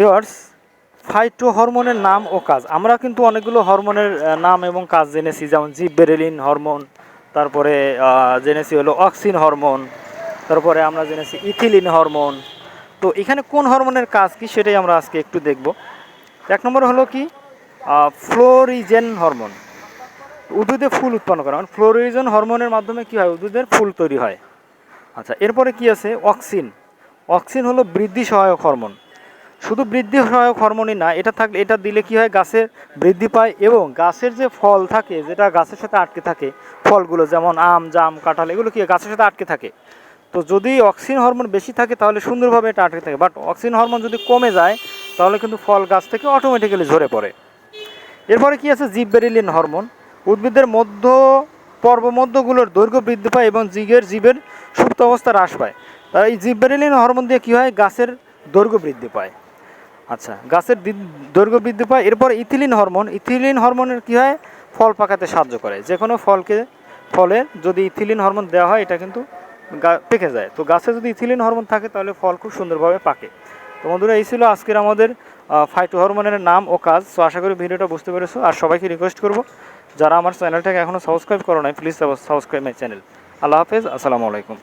Viewers phyto হরমোনের নাম ও কাজ। আমরা কিন্তু অনেকগুলো হরমোনের নাম এবং কাজ জেনেছি, যেমন জিববেরেলিন হরমোন, তারপরে জেনেছি হলো অক্সিন হরমোন, তারপরে আমরা জেনেছি ইথিলিন হরমোন। তো এখানে কোন হরমোনের কাজ কি সেটাই আমরা আজকে একটু দেখব। এক নম্বর হলো কি? Florigen hormone. উদ্ভিদে ফুল উৎপন্ন করে। মানে ফ্লোরিজেন হরমোনের মাধ্যমে কি হয়? উদ্ভিদের ফুল তৈরি হয়। আচ্ছা এরপরে কি আছে? অক্সিন। অক্সিন হলো বৃদ্ধি সহায়ক হরমোন। শুধু বৃদ্ধি সহায়ক হরমোনই না, এটা থাকলে এটা দিলে কি হয়? গাছের বৃদ্ধি পায় এবং গাছের যে ফল থাকে, যেটা গাছের সাথে আটকে থাকে, ফলগুলো যেমন আম, জাম, কাঁঠাল, এগুলো কি গাছের সাথে আটকে থাকে। তো যদি অক্সিজেন হরমোন বেশি থাকে, তাহলে সুন্দরভাবে এটা আটকে থাকে। বাট অক্সিজেন হরমোন যদি কমে যায়, তাহলে কিন্তু ফল গাছ থেকে অটোমেটিক্যালি ঝরে পড়ে। এরপরে কি আছে? Gibberellin hormone. উদ্ভিদের মধ্য পর্বমধ্যগুলোর দৈর্ঘ্য বৃদ্ধি পায় এবং জিগের জীবের সুপ্ত অবস্থা হ্রাস পায়। তাই এই জিববেরিলিন হরমোন দিয়ে কী হয়? গাছের দৈর্ঘ্য বৃদ্ধি পায়। আচ্ছা গাছের দৈর্ঘ্য বৃদ্ধি পায়, এরপর ইথিলিন হরমোন, ইথিলিন হরমোনের কী হয়? ফল পাকাতে সাহায্য করে। যে কোনো ফলকে ফলের যদি ইথিলিন হরমোন দেওয়া হয়, এটা কিন্তু পেকে যায়। তো গাছে যদি ইথিলিন হরমোন থাকে, তাহলে ফল খুব সুন্দরভাবে পাকে। তো বন্ধুরা, এই ছিল আজকের আমাদের ফাইটো হরমোনের নাম ও কাজ। তো আশা করি ভিডিওটা বুঝতে পেরেছ। আর সবাইকে রিকোয়েস্ট করব, যারা আমার চ্যানেলটাকে এখনও সাবস্ক্রাইব করো নাই প্লিজ সাবস্ক্রাইব মাই চ্যানেল আল্লাহ হাফেজ, আসসালামু আলাইকুম।